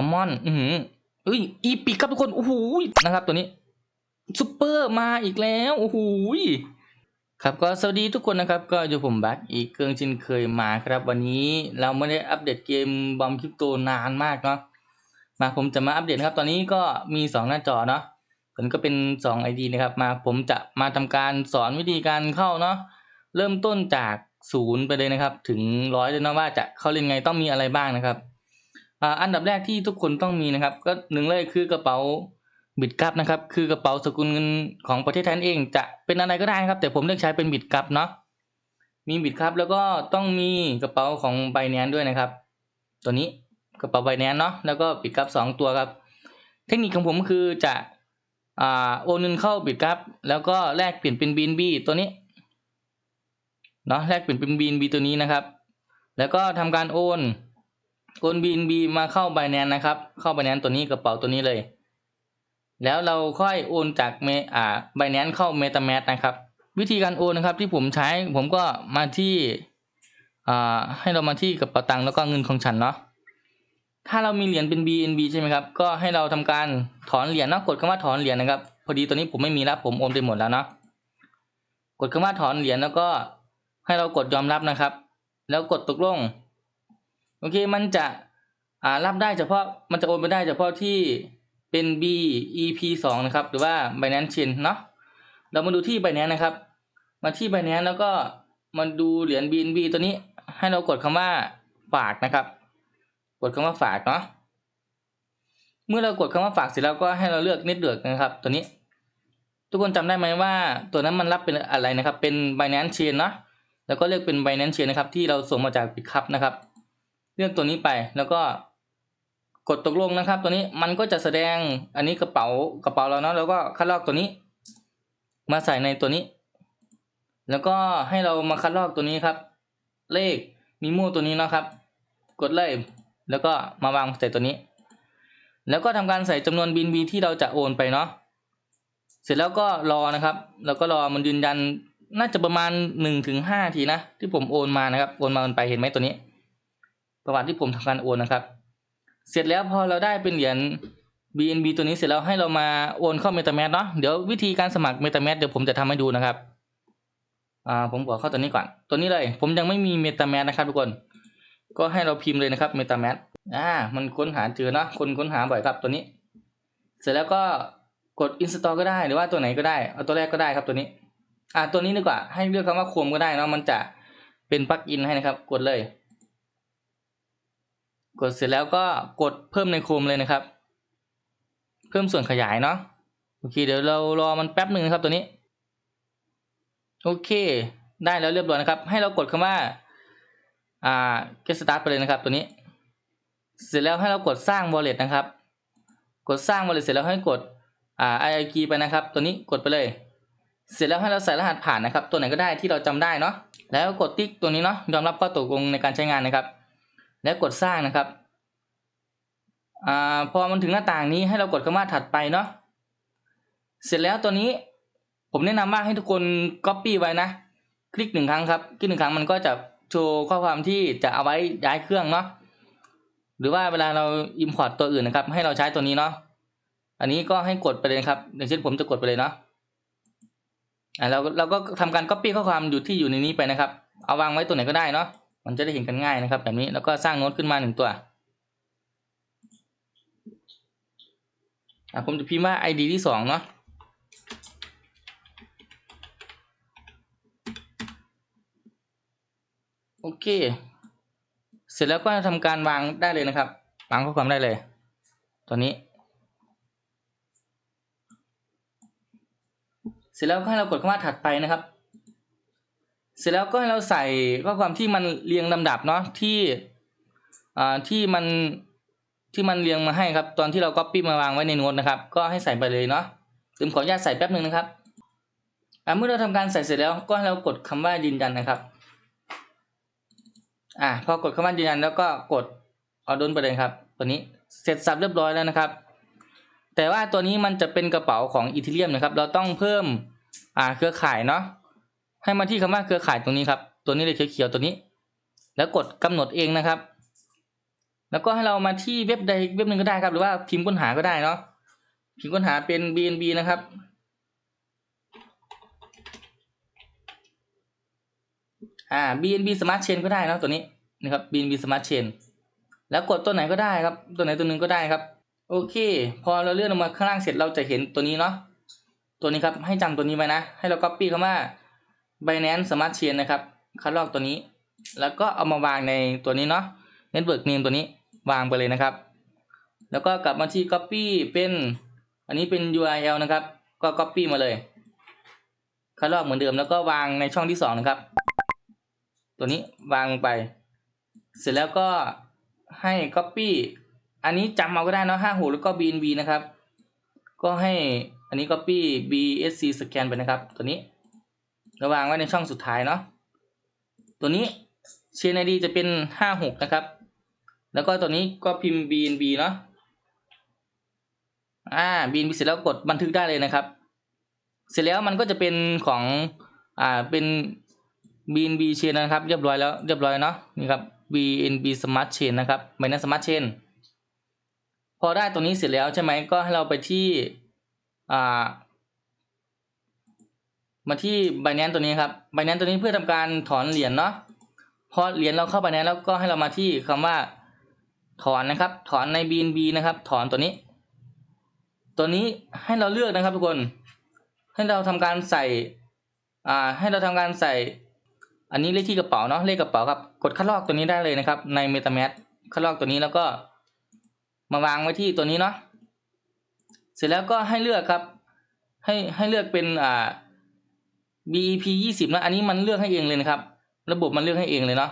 คัมมอน อือหือเอ้ย อีปิกครับทุกคน โอ้โหนะครับ ตัวนี้ซูเปอร์มาอีกแล้ว โอ้โหครับก็สวัสดีทุกคนนะครับ ก็อยู่ผมบักอีกเครื่องชินเคยมาครับ วันนี้เราไม่ได้อัปเดตเกมบอมคริปโตนานมากเนาะมาผมจะมาอัปเดตนะครับ ตอนนี้ก็มีสองหน้าจอเนาะผมก็เป็นสองไอดีนะครับ มาผมจะมาทำการสอนวิธีการเข้าเนาะเริ่มต้นจากศูนย์ไปเลยนะครับ ถึงร้อยเลยนะว่าจะเข้าเล่นไงต้องมีอะไรบ้างนะครับ อันดับแรกที่ทุกคนต้องมีนะครับ ก็หนึ่งเลยคือกระเป๋าบิตกับนะครับ คือกระเป๋าสกุลเงินของประเทศไทยนั่นเอง จะเป็นอะไรก็ได้นะครับ แต่ผมเลือกใช้เป็นบิตกับเนาะมีบิตครับแล้วก็ต้องมีกระเป๋าของไบแนนด้วยนะครับ ตัวนี้กระเป๋าไบแนนเนาะแล้วก็บิตกับสองตัวครับ เทคนิคของผมคือจะอโอนเงินเข้าบิตครับ แล้วก็แลกเปลี่ยนเป็นบีนบีตัวนี้เนาะแลกเปลี่ยนเป็นบีนบีตัวนี้นะครับ แล้วก็ทำการโอน โอนบีนบีมาเข้า b บแนนนะครับ เข้า b บแนนตัวนี้กระเป๋าตัวนี้เลย แล้วเราค่อยโอนจากเมอ่า b บแนนเข้า MetaMask นะครับ วิธีการโอนนะครับที่ผมใช้ผมก็มาที่อ่าให้เรามาที่กระเป๋าตังค์แล้วก็เงินของฉันเนาะถ้าเรามีเหรียญเป็น BNB ใช่ไหมครับ ก็ให้เราทำการถอนเหรียญเนาะกดคำว่าถอนเหรียญนะครับ พอดีตัวนี้ผมไม่มีแล้วผมโอนไปหมดแล้วเนาะ กดคำว่าถอนเหรียญแล้วก็ให้เรากดยอมรับนะครับ แล้วกดตกลง โอเคมันจะอ่ารับได้เฉพาะมันจะโอนไปได้เฉพาะที่เป็น B EP สองนะครับ หรือว่า Binance Chain เนาะเรามาดูที่ Binance นะครับ มาที่ Binance แล้วก็มาดูเหรียญ BNB ตัวนี้ ให้เรากดคำว่าฝากนะครับ กดคำว่าฝากเนาะเมื่อเรากดคำว่าฝากเสร็จแล้วก็ให้เราเลือกเน็ตเดือกนะครับ ตัวนี้ ทุกคนจำได้ไหมว่าตัวนั้นมันรับเป็นอะไรนะครับ เป็น Binance Chain เนาะแล้วก็เลือกเป็น Binance Chain นะครับ ที่เราส่งมาจาก Bitcup นะครับ เลือกตัวนี้ไปแล้วก็กดตกลงนะครับ ตัวนี้มันก็จะแสดงอันนี้กระเป๋ากระเป๋าเราเนาะแล้วก็คัดลอกตัวนี้ มาใส่ในตัวนี้ แล้วก็ให้เรามาคัดลอกตัวนี้ครับ เลขมีมูตัวนี้นะครับ กดเลยแล้วก็มาวางใส่ตัวนี้ แล้วก็ทำการใส่จำนวนบินบีที่เราจะโอนไปเนาะเสร็จแล้วก็รอนะครับ แล้วก็รอมันยืนยันน่าจะประมาณหนึ่งถึงห้าทีนะ ที่ผมโอนมานะครับ โอนมามันไปเห็นไหมตัวนี้ ระหวัติที่ผมทำการโอนนะครับ เสร็จแล้วพอเราได้เป็นเหรียญ BNB ตัวนี้เสร็จแล้วให้เรามาโอนเข้า MetaMask เนาะเดี๋ยววิธีการสมัคร MetaMask เดี๋ยวผมจะทำให้ดูนะครับอ่าผมขอเข้าตัวนี้ก่อน ตัวนี้เลย ผมยังไม่มี MetaMask นะครับทุกคน ก็ให้เราพิมพ์เลยนะครับ MetaMask อ่ามันค้นหาเจอเนาะคนค้นหาบ่อยครับตัวนี้ เสร็จแล้วก็กด install ก็ได้หรือว่าตัวไหนก็ได้เอาตัวแรกก็ได้ครับตัวนี้ อ่าตัวนี้ดีกว่าให้เลือกคำว่าโคมก็ได้เนาะมันจะเป็นปลั๊กอินให้นะครับ กดเลย กดเสร็จแล้วก็กดเพิ่มในโคมเลยนะครับ เพิ่มส่วนขยายเนาะโอเคเดี๋ยวเรารอมันแป๊บหนึ่งนะครับตัวนี้ โอเค ได้แล้วเรียบร้อยนะครับ ให้เรากดคำว่าอ่า get start ไปเลยนะครับตัวนี้ เสร็จแล้วให้เรากดสร้าง wallet นะครับ กดสร้าง wallet เสร็จแล้วให้กดอ่า i key ไปนะครับ ตัวนี้กดไปเลย เสร็จแล้วให้เราใส่รหัสผ่านนะครับ ตัวไหนก็ได้ที่เราจำได้เนาะแล้วกดติ๊กตัวนี้เนาะยอมรับข้อตกลงในการใช้งานนะครับ แล้วกดสร้างนะครับอ่าพอมันถึงหน้าต่างนี้ให้เรากดคำว่าถัดไปเนาะเสร็จแล้วตัวนี้ผมแนะนำว่าให้ทุกคน Copy ไว้นะ คลิกหนึ่งครั้งครับคลิกหนึ่งครั้งมันก็จะโชว์ข้อความที่จะเอาไว้ย้ายเครื่องเนาะหรือว่าเวลาเรา Import ตัวอื่นนะครับ ให้เราใช้ตัวนี้เนาะอันนี้ก็ให้กดไปเลยครับอย่างเช่นผมจะกดไปเลยเนาะอ่าเราเราก็ทำการ Copy ข้อความอยู่ที่อยู่ในนี้ไปนะครับ เอาวางไว้ตัวไหนก็ได้เนาะ มันจะได้เห็นกันง่ายนะครับ แบบนี้แล้วก็สร้างโน้ตขึ้นมาหนึ่งตัวผมจะพิมพ์ว่า ID ที่สองเนาะโอเค เสร็จแล้วก็ทำการวางได้เลยนะครับ วางข้อความได้เลย ตัวนี้ เสร็จแล้วให้เรากดคำว่าถัดไปนะครับ เสร็จแล้วก็ให้เราใส่ข้อความที่มันเรียงลำดับเนาะที่อ่าที่มันที่มันเรียงมาให้ครับ ตอนที่เราก๊อปปี้มาวางไว้ในโน้ตนะครับ ก็ให้ใส่ไปเลยเนาะผมขออนุญาตใส่แป๊บหนึ่งนะครับอ่าเมื่อเราทำการใส่เสร็จแล้วก็ให้เรากดคำว่ายืนยันนะครับอ่าพอกดคำว่ายืนยันแล้วก็กดเอาดนไปเลยครับ ตัวนี้เสร็จสับเรียบร้อยแล้วนะครับ แต่ว่าตัวนี้มันจะเป็นกระเป๋าของอีเทเรียมนะครับ เราต้องเพิ่มอ่าเครือข่ายเนาะ ให้มาที่คำว่าเครือข่ายตรงนี้ครับ ตัวนี้เลยเขียวๆตัวนี้ แล้วกดกำหนดเองนะครับ แล้วก็ให้เรามาที่เว็บใดเว็บหนึ่งก็ได้ครับ หรือว่าพิมพ์ค้นหาก็ได้เนาะพิมพ์ค้นหาเป็น BNB นะครับ อ่า BNB Smart Chain ก็ได้นะตัวนี้นะครับ BNB Smart Chain แล้วกดตัวไหนก็ได้ครับ ตัวไหนตัวหนึ่งก็ได้ครับ โอเค พอเราเลื่อนลงมาข้างล่างเสร็จเราจะเห็นตัวนี้เนาะตัวนี้ครับให้จำตัวนี้ไว้นะ ให้เรา copy คำว่า Binance Smart Chain นะครับคัดลอกตัวนี้ แล้วก็เอามาวางในตัวนี้เนาะ Network Name ตัวนี้วางไปเลยนะครับ แล้วก็กลับมาที่ copy เป็น อันนี้เป็น URL นะครับ ก็ copy มาเลยคัดลอกเหมือนเดิมแล้วก็วางในช่องที่สองนะครับ ตัวนี้วางไป เสร็จแล้วก็ให้ copy อันนี้จำเอาก็ได้เนอะห้าหูแล้วก็ BNB นะครับ ก็ให้อันนี้ copy BSC scan ไปนะครับ ตัวนี้ ระวางไว้ในช่องสุดท้ายเนาะตัวนี้ chain ID จะเป็นห้าหกนะครับ แล้วก็ตัวนี้ก็พิมพ์ BNB เนาะอ่า BNB เสร็จแล้วกดบันทึกได้เลยนะครับ เสร็จแล้วมันก็จะเป็นของอ่าเป็น BNB chain นะครับ เรียบร้อยแล้วเรียบร้อยเนาะนี่ครับ BNB Smart Chain นะครับ Binance Smart Chain พอได้ตรงนี้เสร็จแล้วใช่ไหมก็ให้เราไปที่อ่า มาที่ Binance ตัวนี้ครับ Binance ตัวนี้เพื่อทำการถอนเหรียญเนาะพอเหรียญเราเข้า Binance แล้วก็ให้เรามาที่คำว่าถอนนะครับ ถอนใน BNB นะครับ ถอนตัวนี้ ตัวนี้ให้เราเลือกนะครับทุกคน ให้เราทำการใส่อ่าให้เราทำการใส่ อันนี้เลขที่กระเป๋าเนาะเลขกระเป๋าครับกดคัดลอกตัวนี้ได้เลยนะครับ ใน MetaMask คัดลอกตัวนี้แล้วก็มาวางไว้ที่ตัวนี้เนาะเสร็จแล้วก็ให้เลือกครับ ให้ให้เลือกเป็นอ่า BEP ยี่สิบนะอันนี้มันเลือกให้เองเลยนะครับ ระบบมันเลือกให้เองเลยเนาะ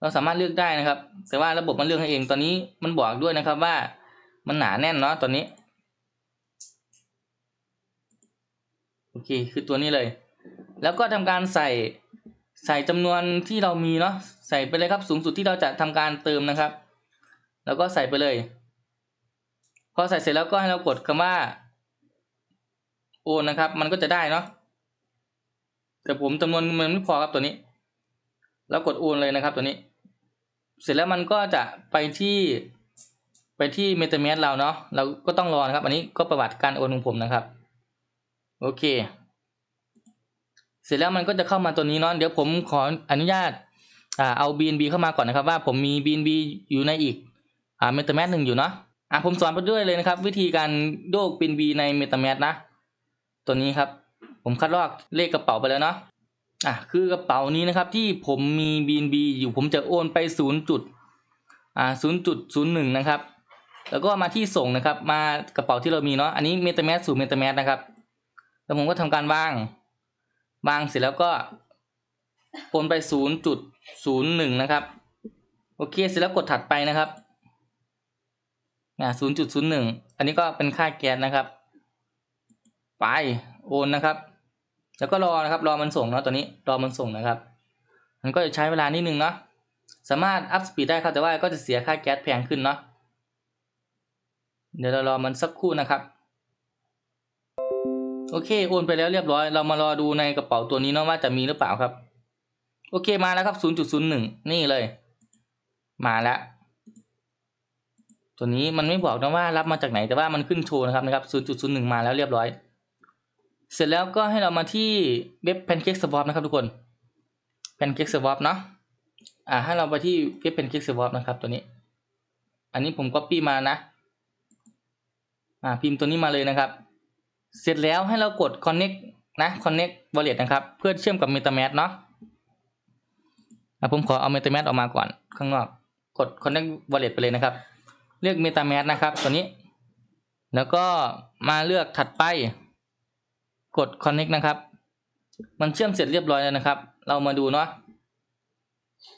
เราสามารถเลือกได้นะครับ แต่ว่าระบบมันเลือกให้เองตอนนี้มันบอกด้วยนะครับว่ามันหนาแน่นเนาะตอนนี้โอเคคือตัวนี้เลย แล้วก็ทำการใส่ใส่จำนวนที่เรามีเนาะใส่ไปเลยครับสูงสุดที่เราจะทำการเติมนะครับ แล้วก็ใส่ไปเลย พอใส่เสร็จแล้วก็ให้เรากดคำว่าโอนนะครับ มันก็จะได้เนาะ แต่ผมจำนวนมันไม่พอครับตัวนี้ แล้วกดโอนเลยนะครับตัวนี้ เสร็จแล้วมันก็จะไปที่ไปที่ MetaMask เราเนาะเราก็ต้องรอนะครับ อันนี้ก็ประวัติการโอนของผมนะครับ โอเค เสร็จแล้วมันก็จะเข้ามาตัวนี้เนาะเดี๋ยวผมขออนุญาตอ่าเอา BNB เข้ามาก่อนนะครับว่าผมมี BNB อยู่ในอีกอ่า MetaMask หนึ่งอยู่เนาะอ่าผมสอนไปด้วยเลยนะครับ วิธีการโยก BNB ใน MetaMask นะ ตัวนี้ครับ ผมคัดลอกเลขกระเป๋าไปแล้วเนาะอะคือกระเป๋านี้นะครับที่ผมมี BNB อยู่ผมจะโอนไปศูนย์จุดอ่าศูนย์จุดศูนย์หนึ่งนะครับ แล้วก็มาที่ส่งนะครับมากระเป๋าที่เรามีเนาะอันนี้ MetaMask สู่ MetaMask นะครับ แล้วผมก็ทำการวางวางเสร็จแล้วก็โอนไปศูนย์จุดศูนย์หนึ่งนะครับโอเคเสร็จแล้วกดถัดไปนะครับอ่าศูนย์จุดศูนย์หนึ่งอันนี้ก็เป็นค่าแก๊สนะครับ ไปโอนนะครับ แล้วก็รอนะครับรอมันส่งเนาะตัวนี้รอมันส่งนะครับ มันก็จะใช้เวลานิดนึงเนาะสามารถอัพสปีดได้ครับแต่ว่าก็จะเสียค่าแก๊สแพงขึ้นเนาะเดี๋ยวเรารอมันสักครู่นะครับ โอเคโอนไปแล้วเรียบร้อย เรามารอดูในกระเป๋าตัวนี้เนาะว่าจะมีหรือเปล่าครับ โอเคมาแล้วครับ 0.01 นี่เลย มาแล้วตัวนี้มันไม่บอกนะว่ารับมาจากไหนแต่ว่ามันขึ้นโชว์นะครับนะครับ 0.01 มาแล้วเรียบร้อย เสร็จแล้วก็ให้เรามาที่เว็บ Pancake Swap นะครับทุกคน Pancake Swap เนาะอ่าให้เราไปที่เว็บ Pancake Swap นะครับตัวนี้ อันนี้ผม copy มานะ อ่าพิมพ์ตัวนี้มาเลยนะครับ เสร็จแล้วให้เรากด connect นะ connect wallet นะครับ เพื่อเชื่อมกับ MetaMask เนาะอ่าผมขอเอา MetaMask ออกมาก่อน ข้างนอกกด connect wallet ไปเลยนะครับ เลือก MetaMask นะครับ ตัวนี้ แล้วก็มาเลือกถัดไป กด connect นะครับ มันเชื่อมเสร็จเรียบร้อยแล้วนะครับ เรามาดูเนาะ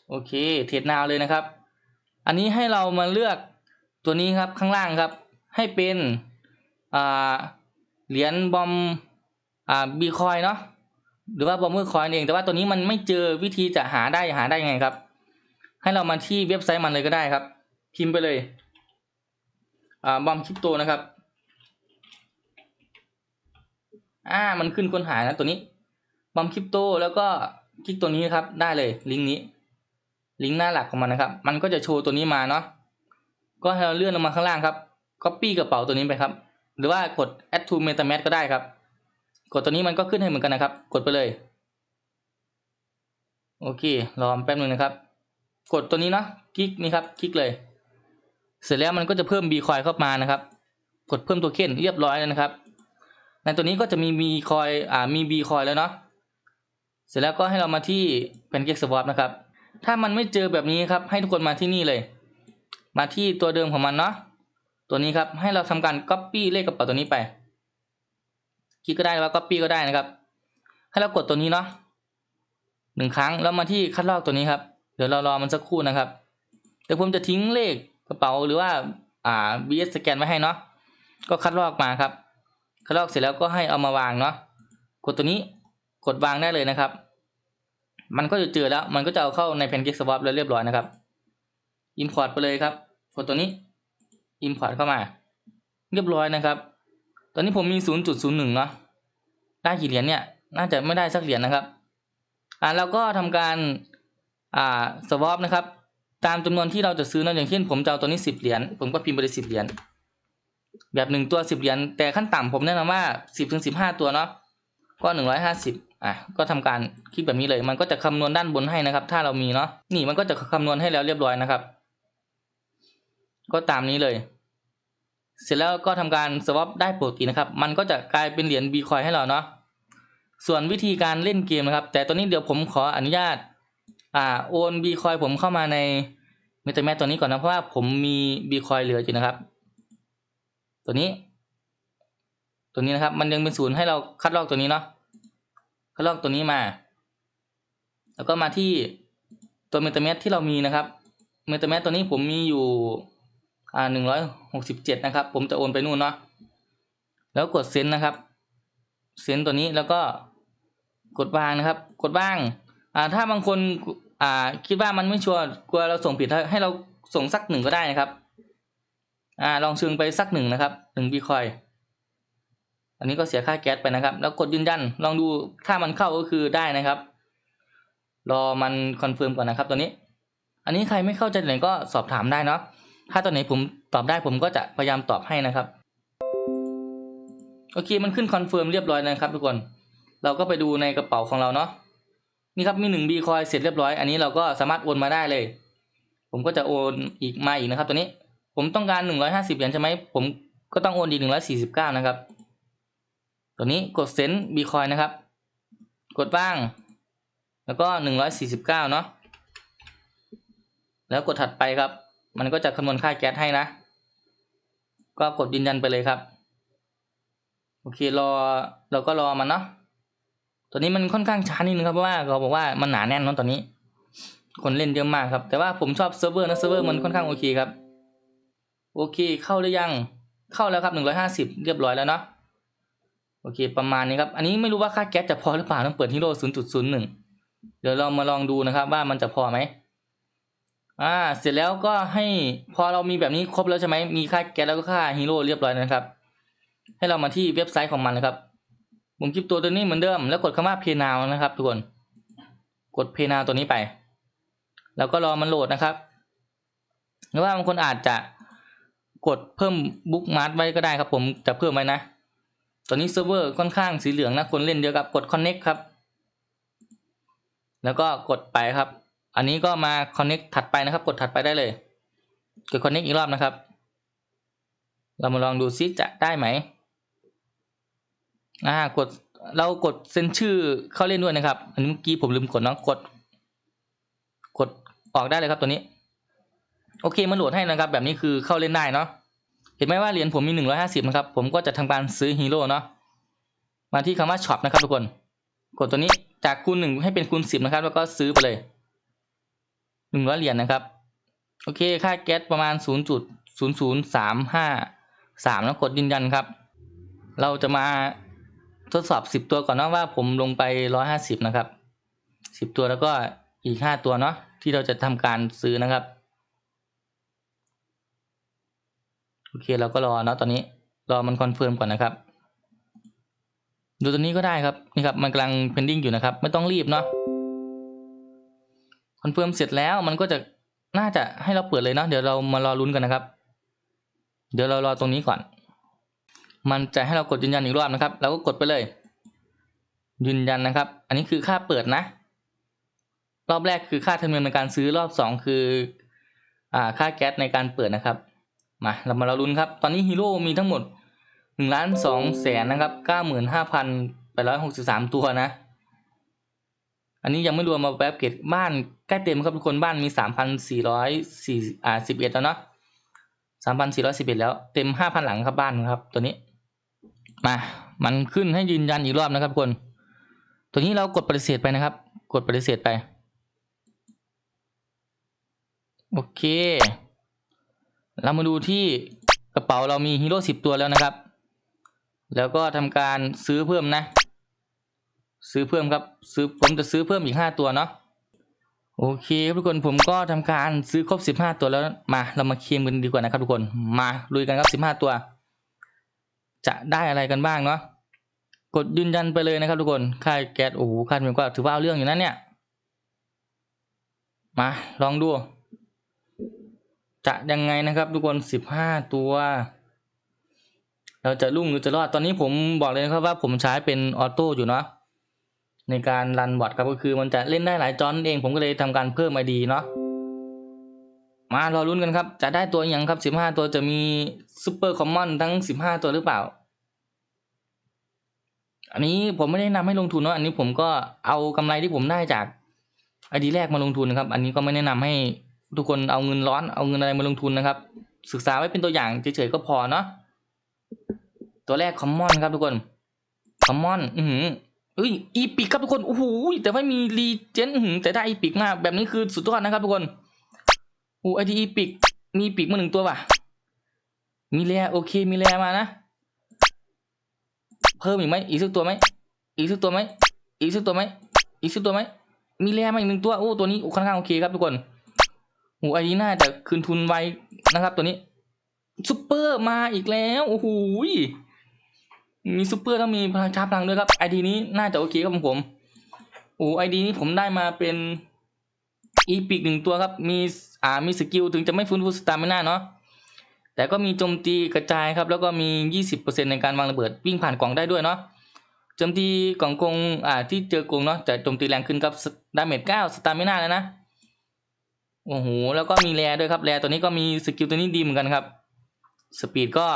โอเคเทรดนาวเลยนะครับ อันนี้ให้เรามาเลือกตัวนี้ครับข้างล่างครับ ให้เป็นเหรียญบอมบีคอยเนาะหรือว่าบอมเมอร์คอยเอง แต่ว่าตัวนี้มันไม่เจอวิธีจะหาได้หาได้ยังไงครับ ให้เรามาที่เว็บไซต์มันเลยก็ได้ครับ พิมพ์ไปเลยอบอมคริปโตนะครับ อ่า มันขึ้นค้นหานะตัวนี้บอมคริปโตแล้วก็คลิกตัวนี้ครับ ได้เลยลิงก์นี้ ลิงก์หน้าหลักของมันนะครับ มันก็จะโชว์ตัวนี้มาเนาะก็ให้เราเลื่อนลงมาข้างล่างครับ copy กระเป๋าตัวนี้ไปครับ หรือว่ากด add to metamask ก็ได้ครับ กดตัวนี้มันก็ขึ้นให้เหมือนกันนะครับ กดไปเลย โอเค รอแป๊บนึงนะครับ กดตัวนี้เนาะ คลิกนี่ครับ คลิกเลย เสร็จแล้วมันก็จะเพิ่ม b coin เข้ามานะครับ กดเพิ่มตัวเข็นเรียบร้อยแล้วนะครับ ในตัวนี้ก็จะมี b coin อ่ามี b coin แล้วเนาะเสร็จแล้วก็ให้เรามาที่ pancake swap นะครับ ถ้ามันไม่เจอแบบนี้ครับ ให้ทุกคนมาที่นี่เลย มาที่ตัวเดิมของมันเนาะตัวนี้ครับให้เราทำการ copy เลขกระเป๋าตัวนี้ไปคลิกก็ได้แล้ว copy ก็ได้นะครับ ให้เรากดตัวนี้เนาะหนึ่งครั้งแล้วมาที่คัดลอกตัวนี้ครับเดี๋ยวเรารอมันสักครู่นะครับเดี๋ยวผมจะทิ้งเลขกระเป๋าหรือว่าอ่า BS สแกนไว้ให้เนาะก็คัดลอกมาครับ คัดลอกเสร็จแล้วก็ให้เอามาวางเนาะกดตัวนี้กดวางได้เลยนะครับ มันก็จะเจอแล้วมันก็จะเอาเข้าใน Pancake Swap แล้วเรียบร้อยนะครับ Import ไปเลยครับ กดตัวนี้ Import เข้ามา เรียบร้อยนะครับ ตอนนี้ผมมี 0.01 เนาะได้กี่เหรียญเนี่ยน่าจะไม่ได้สักเหรียญนะครับอ่าเราก็ทำการอ่า swap นะครับ ตามจำนวนที่เราจะซื้อนะอย่างเช่นผมจะเอาตัวนี้ 10 เหรียญผมก็พิมพ์ไปเลย10 เหรียญ แบบหนึ่งตัว10เหรียญแต่ขั้นต่ำผมแนะนำว่า10ถึง15ตัวเนาะก็150อะก็ทำการคลิกแบบนี้เลย มันก็จะคำนวณด้านบนให้นะครับ ถ้าเรามีเนาะนี่มันก็จะคำนวณให้แล้วเรียบร้อยนะครับ ก็ตามนี้เลย เสร็จแล้วก็ทำการ swap ได้ปกตินะครับ มันก็จะกลายเป็นเหรียญ Bitcoin ให้เราเนาะส่วนวิธีการเล่นเกมนะครับ แต่ตอนนี้เดี๋ยวผมขออนุญาตอ่าโอน Bitcoin ผมเข้ามาใน MetaMask ตัวนี้ก่อนนะเพราะว่าผมมี Bitcoin เหลืออยู่นะครับ ตัวนี้ ตัวนี้นะครับ มันยังเป็นศูนย์ให้เราคัดลอกตัวนี้เนาะคัดลอกตัวนี้มา แล้วก็มาที่ตัว MetaMask ที่เรามีนะครับ MetaMask ตัวนี้ผมมีอยู่อ่าหนึ่งร้อยหกสิบเจ็ดนะครับ ผมจะโอนไปนู่นเนาะแล้วกดเซ็นนะครับ เซ็นตัวนี้แล้วก็กดวางนะครับ กดวาง อ่า ถ้าบางคน อ่า คิดว่ามันไม่ชัวร์ กลัวเราส่งผิดให้เราส่งสักหนึ่งก็ได้นะครับ อ่าลองเชิงไปสักหนึ่งนะครับหนึ่งบีคอยอันนี้ก็เสียค่าแก๊สไปนะครับ แล้วกดยืนยันลองดูถ้ามันเข้าก็คือได้นะครับ รอมันคอนเฟิร์มก่อนนะครับตัวนี้ อันนี้ใครไม่เข้าใจไหนก็สอบถามได้เนาะถ้าตัวไหนผมตอบได้ผมก็จะพยายามตอบให้นะครับโอเคมันขึ้นคอนเฟิร์มเรียบร้อยนะครับทุกคน เราก็ไปดูในกระเป๋าของเราเนาะนี่ครับมีหนึ่งบีคอยเสร็จเรียบร้อย อันนี้เราก็สามารถโอนมาได้เลย ผมก็จะโอนอีกมาอีกนะครับตัวนี้ ผมต้องการหนึ่งร้อยห้าสิบเหรียญใช่ไหมผมก็ต้องโอนอีกหนึ่งร้อยสี่สิบเก้านะครับ ตัวนี้กดเซ็นบีคอยนะครับ กดบ้าง แล้วก็หนึ่งร้อยสี่สิบเก้าเนาะแล้วกดถัดไปครับ มันก็จะคำนวณค่าแก๊สให้นะ ก็กดยืนยันไปเลยครับ โอเครอเราก็รอมันเนาะตัวนี้มันค่อนข้างช้านิดนึงครับเพราะว่าเขาบอกว่ามันหนาแน่นเนาะตอนนี้ คนเล่นเยอะมากครับ แต่ว่าผมชอบเซิร์ฟเวอร์นะเซิร์ฟเวอร์มันค่อนข้างโอเคครับ โอเคเข้าหรือยังเข้าแล้วครับหนึ่งร้อยห้าสิบเรียบร้อยแล้วเนาะโอเค ประมาณนี้ครับ อันนี้ไม่รู้ว่าค่าแก๊สจะพอหรือเปล่าต้องเปิดฮีโร่ศูนย์จุดศูนย์หนึ่งเดี๋ยวเรามาลองดูนะครับ ว่ามันจะพอไหมอ่า เสร็จแล้วก็ให้พอเรามีแบบนี้ครบแล้วใช่ไหมมีค่าแก๊สแล้วก็ค่าฮีโร่เรียบร้อยนะครับ ให้เรามาที่เว็บไซต์ของมันนะครับผมคลิปตัวตัวนี้เหมือนเดิม แล้วกดคำว่า Pay Now นะครับ ทุกคน กด Pay Now ตัวนี้ไป แล้วก็รอมันโหลดนะครับ หรือว่าบางคนอาจจะ กดเพิ่มบุ๊กมาร์ไว้ก็ได้ครับผมจะเพิ่มไว้นะ ตอนนี้เซิร์ฟเวอร์ค่อนข้างสีเหลืองนะคนเล่นเยอะครับกด Connect ครับ แล้วก็กดไปครับ อันนี้ก็มา Connect ถัดไปนะครับ กดถัดไปได้เลย กด Connect อีกรอบนะครับ เรามาลองดูซิจะได้ไหมอ่ากดเรากดเซ็นชื่อเข้าเล่นด้วยนะครับ อันนี้เมื่อกี้ผมลืมกดเนาะกด กดออกได้เลยครับตัวนี้ โอเคมันโหลดให้นะครับ แบบนี้คือเข้าเล่นได้เนาะเห็นไหมว่าเหรียญผมมีหนึ่งร้อยห้าสิบนะครับผมก็จะทำการซื้อฮีโร่เนาะมาที่คำว่าช็อปนะครับทุกคน กดตัวนี้จากคูณหนึ่งให้เป็นคูณสิบนะครับ แล้วก็ซื้อไปเลยหนึ่งร้อยเหรียญนะครับ โอเค ค่าแก๊สประมาณศูนย์จุดศูนย์ศูนย์สามห้าสามแล้วกดยืนยันครับ เราจะมาทดสอบสิบตัวก่อนนะว่าผมลงไปร้อยห้าสิบนะครับสิบตัวแล้วก็อีกห้าตัวเนาะที่เราจะทำการซื้อนะครับ โอเคเราก็รอเนาะตอนนี้รอมันคอนเฟิร์มก่อนนะครับ ดูตัวนี้ก็ได้ครับนี่ครับมันกำลัง pending อยู่นะครับ ไม่ต้องรีบเนาะคอนเฟิร์มเสร็จแล้วมันก็จะน่าจะให้เราเปิดเลยเนาะเดี๋ยวเรามารอลุ้นกันนะครับ เดี๋ยวเรารอตรงนี้ก่อน มันจะให้เรากดยืนยันอีกรอบนะครับเราก็กดไปเลย ยืนยันนะครับ อันนี้คือค่าเปิดนะ รอบแรกคือค่าธรรมเนียมในการซื้อรอบสองคืออ่าค่าแก๊สในการเปิดนะครับ มาเรามาเราลุ้นครับ ตอนนี้ฮีโร่มีทั้งหมดหนึ่งล้านสองแสนนะครับเก้าหมื่นห้าพันแปดร้อยหกสิบสามตัวนะ อันนี้ยังไม่รวมมาแบบเกตบ้านใกล้เต็มครับทุกคนบ้านมีสามพันสี่ร้อยสี่อ่าสิบเอ็ดแล้วเนาะสามพันสี่ร้อยสิบเอ็ดแล้วเต็มห้าพันหลังครับบ้านครับ ตัวนี้ มา มันขึ้นให้ยืนยันอีกรอบนะครับทุกคน ตัวนี้เรากดปฏิเสธไปนะครับ กดปฏิเสธไป โอเค เรามาดูที่กระเป๋าเรามีฮีโร่สิบตัวแล้วนะครับ แล้วก็ทำการซื้อเพิ่มนะ ซื้อเพิ่มครับ ซื้อผมจะซื้อเพิ่มอีกห้าตัวเนาะ โอเคครับทุกคนผมก็ทำการซื้อครบสิบห้าตัวแล้ว มาเรามาเคลมกันดีกว่านะครับทุกคน มาลุยกันครับสิบห้าตัว จะได้อะไรกันบ้างเนาะ กดยืนยันไปเลยนะครับทุกคน ค่าแก๊สโอ้โหค่าธรรมเนียมก็ถือว่าเอาเรื่องอยู่นะเนี่ย มาลองดู จะยังไงนะครับ ทุกคนสิบห้าตัว เราจะรุ่งหรือจะรอดตอนนี้ผมบอกเลยนะครับว่าผมใช้เป็นออโต้อยู่เนาะในการรันบอทครับก็คือมันจะเล่นได้หลายจอนเองผมก็เลยทำการเพิ่มไอดีเนาะมารอรุ้นกันครับ จะได้ตัวอย่างครับสิบห้าตัวจะมีซูเปอร์คอมมอนทั้งสิบห้าตัวหรือเปล่า อันนี้ผมไม่ได้นำให้ลงทุนเนาะอันนี้ผมก็เอากำไรที่ผมได้จากไอดีแรกมาลงทุนนะครับ อันนี้ก็ไม่แนะนำให้ ทุกคนเอาเงินร้อนเอาเงินอะไรมาลงทุนนะครับ ศึกษาไว้เป็นตัวอย่างเฉยๆก็พอเนาะตัวแรกคอมมอนครับทุกคนคอมมอนอืออเอ้ยอีพิกครับทุกคนโอ้โหแต่ไม่มีรีเจนอือแต่ได้อีพิกมากแบบนี้คือสุดยอดนะครับทุกคนโอ้ไอดีอีพิกมีปีกมาหนึ่งตัวว่ะ มีแรโอเค มีแรมานะ เพิ่มอีกไหม อีกสักตัวไหม อีกสักตัวไหม อีกสักตัวไหม อีกสักตัวไหม มีแรมาอีกหนึ่งตัว โอ้ ตัวนี้ค่อนข้างโอเคครับทุกคน โอ้ไอดีน่าจะคืนทุนไวนะครับ ตัวนี้ซุปเปอร์มาอีกแล้วโอ้โหมีซุปเปอร์ต้องมีพลังชาพลังด้วยครับไอดีนี้น่าจะโอเคครับผมโอ้ไอดีนี้ผมได้มาเป็นอีพิกหนึ่งตัวครับ มีอ่ามีสกิลถึงจะไม่ฟื้นฟูสตามิน่าเนาะแต่ก็มีโจมตีกระจายครับ แล้วก็มี 20%ในการวางระเบิดวิ่งผ่านกล่องได้ด้วยเนาะโจมตีกล่องกงอ่าที่เจอกงเนาะแต่โจมตีแรงขึ้นครับดาเมจ9สตามิน่าแล้วนะ โอ้โหแล้วก็มีแรด้วยครับแรตัวนี้ก็มีสกิลตัวนี้ดีเหมือนกันครับสปีดก็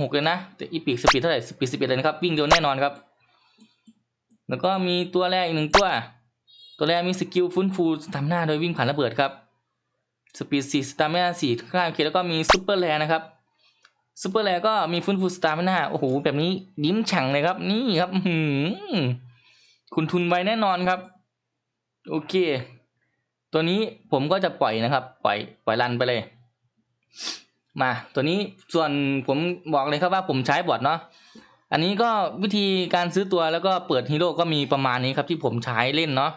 หกเลยนะแต่อีพิกสปีดเท่าไหร่สปีดสิบเอ็ดเลยนะครับวิ่งเร็วแน่นอนครับ แล้วก็มีตัวแรกอีกหนึ่งตัว ตัวแรกมีสกิลฟื้นฟูสตามิน่าโดยวิ่งผ่านระเบิดครับสปีดสี่สตามิน่าสี่ข้างโอเคแล้วก็มีซูเปอร์แรนะครับซูเปอร์แรก็มีฟื้นฟูสตามิน่าโอ้โหแบบนี้ยิ้มฉ่งเลยครับ นี่ครับหืมคุณทุนไวแน่นอนครับ โอเค ตัวนี้ผมก็จะปล่อยนะครับ ปล่อยปล่อยรันไปเลย มา ตัวนี้ส่วนผมบอกเลยครับว่าผมใช้บอทเนาะอันนี้ก็วิธีการซื้อตัวแล้วก็เปิดฮีโร่ก็มีประมาณนี้ครับที่ผมใช้เล่นเนาะ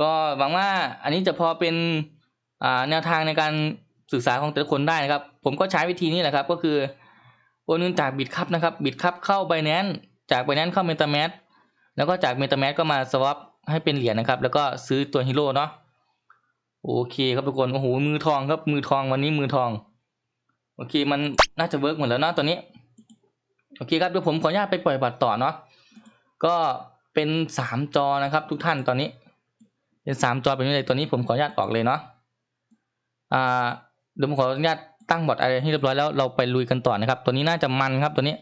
ก็หวังว่าอันนี้จะพอเป็นแนวทางในการศึกษาของแต่ละคนได้นะครับ ผมก็ใช้วิธีนี้แหละครับ ก็คือโอนเงินจากบิตคัพนะครับบิตคัพเข้าไบแนนจากไบแนนเข้าเมตาแมสแล้วก็จากเมตาแมสก็มาสวอปให้เป็นเหรียญนะครับ แล้วก็ซื้อตัวฮีโร่เนาะ โอเคครับทุกคนโอ้โหมือทองครับมือทองวันนี้มือทองโอเคมันน่าจะเวิร์กหมดแล้วนะตัวนี้โอเคครับเดี๋ยวผมขออนุญาตไปปล่อยบัตรต่อเนาะก็เป็นสามจอนะครับ ทุกท่านตอนนี้ เป็นสามจอเป็นยังไงตัวนี้ผมขออนุญาตออกเลยเนาะอ่าเดี๋ยวผมขออนุญาตตั้งบอทอะไรให้เรียบร้อยแล้วเราไปลุยกันต่อนะครับ ตัวนี้น่าจะมันครับตัวนี้